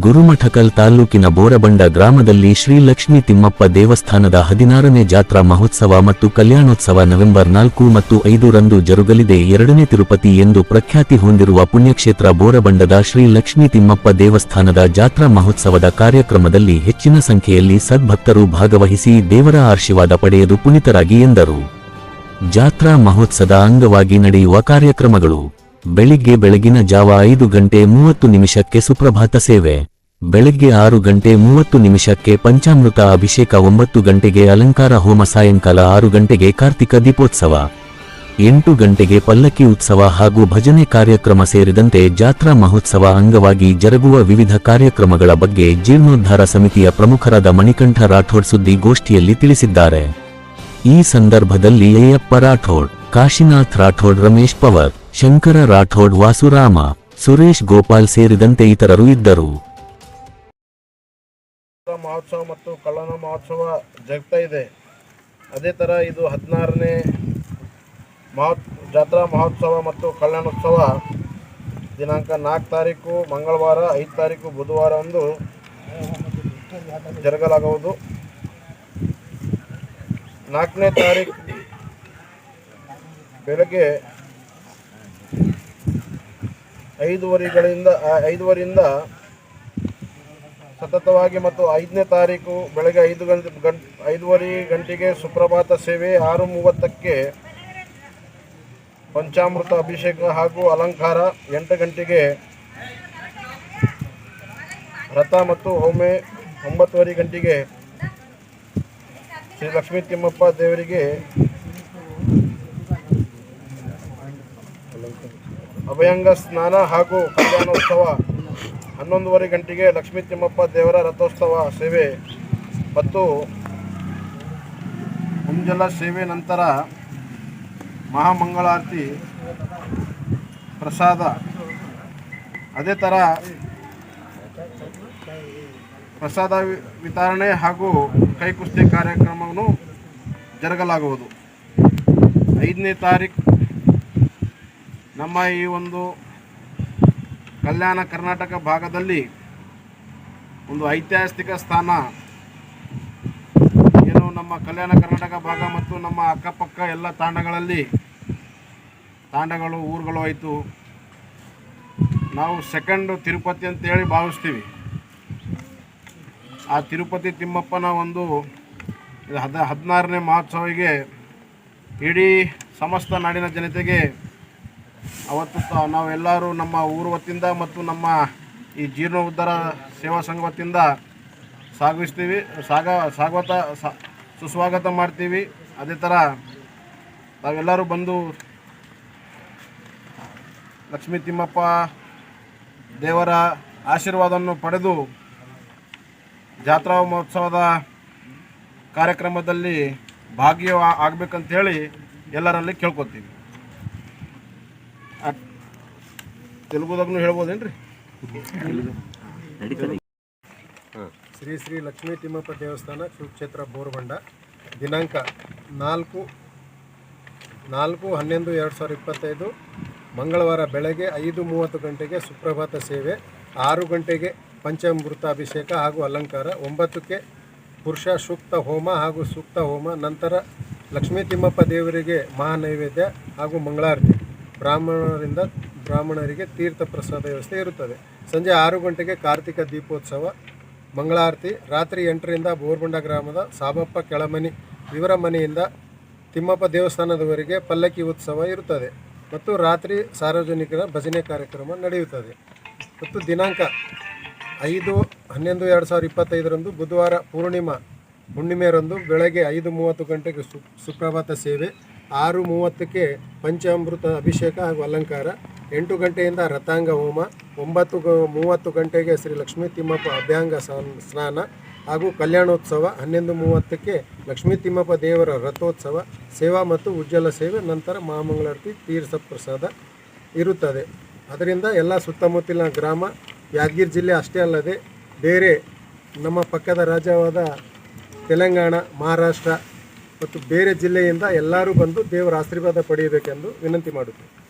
ಗುರುಮಠಕಲ್ ತಾಲ್ಲೂಕಿನ ಬೋರಬಂಡ ಗ್ರಾಮದಲ್ಲಿ ಶ್ರೀ ಲಕ್ಷ್ಮೀ ತಿಮ್ಮಪ್ಪ ದೇವಸ್ಥಾನದ ಹದಿನಾರನೇ ಜಾತ್ರಾ ಮಹೋತ್ಸವ ಮತ್ತು ಕಲ್ಯಾಣೋತ್ಸವ ನವೆಂಬರ್ ನಾಲ್ಕು ಮತ್ತು ಐದರಂದು ಜರುಗಲಿದೆ. ಎರಡನೇ ತಿರುಪತಿ ಎಂದು ಪ್ರಖ್ಯಾತಿ ಹೊಂದಿರುವ ಪುಣ್ಯಕ್ಷೇತ್ರ ಬೋರಬಂಡದ ಶ್ರೀ ಲಕ್ಷ್ಮೀ ತಿಮ್ಮಪ್ಪ ದೇವಸ್ಥಾನದ ಜಾತ್ರಾ ಮಹೋತ್ಸವದ ಕಾರ್ಯಕ್ರಮದಲ್ಲಿ ಹೆಚ್ಚಿನ ಸಂಖ್ಯೆಯಲ್ಲಿ ಸದ್ಭಕ್ತರು ಭಾಗವಹಿಸಿ ದೇವರ ಆಶೀರ್ವಾದ ಪಡೆಯಲು ಪುನೀತರಾಗಿ ಎಂದರು. ಜಾತ್ರಾ ಮಹೋತ್ಸವದ ಅಂಗವಾಗಿ ನಡೆಯುವ ಕಾರ್ಯಕ್ರಮಗಳು ಬೆಳಿಗ್ಗೆ ಬೆಳಗಿನ ಜಾವ ಐದು ಗಂಟೆ ಮೂವತ್ತು ನಿಮಿಷಕ್ಕೆ ಸುಪ್ರಭಾತ ಸೇವೆ. ಬೆಳಗ್ಗೆ ಆರು ಗಂಟೆ ಮೂವತ್ತು ನಿಮಿಷಕ್ಕೆ ಪಂಚಾಮೃತ ಅಭಿಷೇಕ ಒಂಬತ್ತು ಗಂಟೆಗೆ ಅಲಂಕಾರ ಹೋಮ ಸಾಯಂಕಾಲ ಆರು ಗಂಟೆಗೆ ಕಾರ್ತಿಕ ದೀಪೋತ್ಸವ. ಎಂಟು ಗಂಟೆಗೆ ಪಲ್ಲಕ್ಕಿ ಉತ್ಸವ ಹಾಗೂ ಭಜನೆ ಕಾರ್ಯಕ್ರಮ ಸೇರಿದಂತೆ ಜಾತ್ರಾ ಮಹೋತ್ಸವ ಅಂಗವಾಗಿ ಜರುಗುವ ವಿವಿಧ ಕಾರ್ಯಕ್ರಮಗಳ ಬಗ್ಗೆ ಜೀರ್ಣೋದ್ಧಾರ ಸಮಿತಿಯ ಪ್ರಮುಖರಾದ ಮಣಿಕಂಠ ರಾಠೋಡ್ ಸುದ್ದಿಗೋಷ್ಠಿಯಲ್ಲಿ ತಿಳಿಸಿದ್ದಾರೆ. ಈ ಸಂದರ್ಭದಲ್ಲಿ ಅಯ್ಯಪ್ಪ ರಾಠೋಡ್, ಕಾಶಿನಾಥ್ ರಾಠೋಡ್, ರಮೇಶ್ ಪವರ್ ಶಂಕರ ರಾಠೋಡ್ ವಾಸುರಾಮ, ಸುರೇಶ್ ಗೋಪಾಲ್ ಸೇರಿದಂತೆ ಇತರರು ಇದ್ದರು. ಮಹೋತ್ಸವ ಮತ್ತು ಕಳ್ಳನ ಮಹೋತ್ಸವ ಜಗ್ತಾ ಇದೆ. ಅದೇ ಥರ ಇದು ಹದಿನಾರನೇ ಜಾತ್ರಾ ಮಹೋತ್ಸವ ಮತ್ತು ಕಲ್ಯಾಣೋತ್ಸವ ದಿನಾಂಕ ನಾಲ್ಕು ತಾರೀಕು, ಮಂಗಳವಾರ ಐದು ತಾರೀಕು, ಬುಧವಾರ ಜರಗಲಾಗುವುದು ಜರುಗಲಾಗುವುದು. ನಾಲ್ಕನೇ ತಾರೀಕು ಬೆಳಗ್ಗೆ ಐದುವರೆಗಳಿಂದ ಐದುವರಿಂದ ಸತತವಾಗಿ ಮತ್ತು ಐದನೇ ತಾರೀಕು ಬೆಳಗ್ಗೆ ಐದು ಗಂಟೆ ಗಂಟ್ ಐದುವರೆ ಗಂಟೆಗೆ ಸುಪ್ರಭಾತ ಸೇವೆ ಆರು ಮೂವತ್ತಕ್ಕೆ ಪಂಚಾಮೃತ ಅಭಿಷೇಕ ಹಾಗೂ ಅಲಂಕಾರ, ಎಂಟು ಗಂಟೆಗೆ ರಥ ಮತ್ತು ಹೋಮೆ, ಒಂಬತ್ತುವರೆ ಗಂಟೆಗೆ ಶ್ರೀ ಲಕ್ಷ್ಮೀ ತಿಮ್ಮಪ್ಪ ದೇವರಿಗೆ ಅಭಯಂಗ ಸ್ನಾನ ಹಾಗೂ ಕಲ್ಯಾಣೋತ್ಸವ. ಹನ್ನೊಂದುವರೆ ಗಂಟೆಗೆ ಲಕ್ಷ್ಮೀ ತಿಮ್ಮಪ್ಪ ದೇವರ ರಥೋತ್ಸವ ಸೇವೆ. ಮತ್ತು ಮುಂಜಲ ಸೇವೆ ನಂತರ ಮಹಾಮಂಗಳಾರತಿ, ಪ್ರಸಾದ. ಅದೇ ಥರ ಪ್ರಸಾದ ವಿತರಣೆ ಹಾಗೂ ಕೈಕುಸ್ತಿ ಕಾರ್ಯಕ್ರಮವನ್ನು ಜರುಗಲಾಗುವುದು. ಐದನೇ ತಾರೀಕು ನಮ್ಮ ಈ ಒಂದು ಕಲ್ಯಾಣ ಕರ್ನಾಟಕ ಭಾಗದಲ್ಲಿ ಒಂದು ಐತಿಹಾಸಿಕ ಸ್ಥಾನ. ಏನು ನಮ್ಮ ಕಲ್ಯಾಣ ಕರ್ನಾಟಕ ಭಾಗ ಮತ್ತು ನಮ್ಮ ಅಕ್ಕಪಕ್ಕ ಎಲ್ಲ ತಾಂಡಗಳಲ್ಲಿ ತಾಂಡಗಳು, ಊರುಗಳು ಆಯಿತು. ನಾವು ಸೆಕೆಂಡ್ ತಿರುಪತಿ ಅಂತೇಳಿ ಭಾವಿಸ್ತೀವಿ. ಆ ತಿರುಪತಿ ತಿಮ್ಮಪ್ಪನ ಒಂದು ಹದ ಹದಿನಾರನೇ ಮಹೋತ್ಸವಿಗೆ ಇಡೀ ಸಮಸ್ತ ನಾಡಿನ ಜನತೆಗೆ ಅವತ್ತು ನಾವೆಲ್ಲರೂ ನಮ್ಮ ಊರು ವತಿಯಿಂದ ಮತ್ತು ನಮ್ಮ ಈ ಜೀರ್ಣೋದ್ಧಾರ ಸೇವಾ ಸಂಘ ವತಿಯಿಂದ ಸಾಗಿಸ್ತೀವಿ, ಸಾಗ ಸ್ವಾಗತ ಸುಸ್ವಾಗತ ಮಾಡ್ತೀವಿ. ಅದೇ ಥರ ತಾವೆಲ್ಲರೂ ಬಂದು ಲಕ್ಷ್ಮೀ ತಿಮ್ಮಪ್ಪ ದೇವರ ಆಶೀರ್ವಾದವನ್ನು ಪಡೆದು ಜಾತ್ರಾ ಮಹೋತ್ಸವದ ಕಾರ್ಯಕ್ರಮದಲ್ಲಿ ಭಾಗಿಯ ಆಗಬೇಕಂತೇಳಿ ಎಲ್ಲರಲ್ಲಿ ಕೇಳ್ಕೊತೀವಿ ತೆಲುಗುದಾಗೂ ಹೇಳ್ಬೋದೇನ್ರಿ? ಶ್ರೀ ಶ್ರೀ ಲಕ್ಷ್ಮೀ ತಿಮ್ಮಪ್ಪ ದೇವಸ್ಥಾನ ಶಿವಕ್ಷೇತ್ರ ಬೋರ್ಬಂಡ. ದಿನಾಂಕ ನಾಲ್ಕು ನಾಲ್ಕು ಹನ್ನೊಂದು ಎರಡು ಸಾವಿರದ ಇಪ್ಪತ್ತೈದು. ಮಂಗಳವಾರ ಬೆಳಗ್ಗೆ ಐದು ಮೂವತ್ತು ಗಂಟೆಗೆ ಸುಪ್ರಭಾತ ಸೇವೆ, ಆರು ಗಂಟೆಗೆ ಪಂಚಾಮೃತ ಅಭಿಷೇಕ ಹಾಗೂ ಅಲಂಕಾರ, ಒಂಬತ್ತಕ್ಕೆ ಪುರುಷ ಸೂಕ್ತ ಹೋಮ ಹಾಗೂ ಸೂಕ್ತ ಹೋಮ, ನಂತರ ಲಕ್ಷ್ಮೀ ತಿಮ್ಮಪ್ಪ ದೇವರಿಗೆ ಮಹಾನೈವೇದ್ಯ ಹಾಗೂ ಮಂಗಳಾರತಿ. ಬ್ರಾಹ್ಮಣರಿಂದ ಬ್ರಾಹ್ಮಣರಿಗೆ ತೀರ್ಥ ಪ್ರಸಾದ ವ್ಯವಸ್ಥೆ ಇರುತ್ತದೆ. ಸಂಜೆ ಆರು ಗಂಟೆಗೆ ಕಾರ್ತಿಕ ದೀಪೋತ್ಸವ, ಮಂಗಳಾರತಿ, ರಾತ್ರಿ ಎಂಟರಿಂದ ಬೋರ್ಬಂಡ ಗ್ರಾಮದ ಸಾಬಪ್ಪ ಕೆಳಮನಿ ಇವರ ಮನೆಯಿಂದ ತಿಮ್ಮಪ್ಪ ದೇವಸ್ಥಾನದವರೆಗೆ ಪಲ್ಲಕ್ಕಿ ಉತ್ಸವ ಇರುತ್ತದೆ ಮತ್ತು ರಾತ್ರಿ ಸಾರ್ವಜನಿಕರ ಭಜನೆ ಕಾರ್ಯಕ್ರಮ ನಡೆಯುತ್ತದೆ. ಮತ್ತು ದಿನಾಂಕ ಐದು ಹನ್ನೊಂದು ಎರಡು ಸಾವಿರದ ಇಪ್ಪತ್ತೈದರಂದು ಬುಧವಾರ ಪೂರ್ಣಿಮಾ ಹುಣ್ಣಿಮೆಯರಂದು ಬೆಳಗ್ಗೆ ಐದು ಮೂವತ್ತು ಗಂಟೆಗೆ ಸುಪ್ರಭಾತ ಸೇವೆ. ಆರು ಮೂವತ್ತಕ್ಕೆ ಪಂಚಾಮೃತ ಅಭಿಷೇಕ ಹಾಗೂ ಅಲಂಕಾರ, ಎಂಟು ಗಂಟೆಯಿಂದ ರಥಾಂಗ ಹೋಮ, ಒಂಬತ್ತು ಗ- ಮೂವತ್ತು ಗಂಟೆಗೆ ಶ್ರೀ ಲಕ್ಷ್ಮೀ ತಿಮ್ಮಪ್ಪ ಅಭ್ಯಾಂಗ ಸ್ನಾನ- ಹಾಗೂ ಕಲ್ಯಾಣೋತ್ಸವ, ಹನ್ನೊಂದು ಮೂವತ್ತಕ್ಕೆ ಲಕ್ಷ್ಮೀ ತಿಮ್ಮಪ್ಪ ದೇವರ ರಥೋತ್ಸವ, ಸೇವಾ ಮತ್ತು ಉಜ್ವಲ ಸೇವೆ, ನಂತರ ಮಹಾಮಂಗಳಾರತಿ ತೀರ್ಥ ಪ್ರಸಾದ ಇರುತ್ತದೆ. ಅದರಿಂದ ಎಲ್ಲ ಸುತ್ತಮುತ್ತಲಿನ ಗ್ರಾಮ, ಯಾದಗಿರಿ ಜಿಲ್ಲೆ ಅಷ್ಟೇ ಅಲ್ಲದೆ ಬೇರೆ ನಮ್ಮ ಪಕ್ಕದ ರಾಜ್ಯವಾದ ತೆಲಂಗಾಣ, ಮಹಾರಾಷ್ಟ್ರ ಮತ್ತು ಬೇರೆ ಜಿಲ್ಲೆಯಿಂದ ಎಲ್ಲರೂ ಬಂದು ದೇವರ ಆಶೀರ್ವಾದ ಪಡೆಯಬೇಕೆಂದು ವಿನಂತಿ ಮಾಡುತ್ತೇವೆ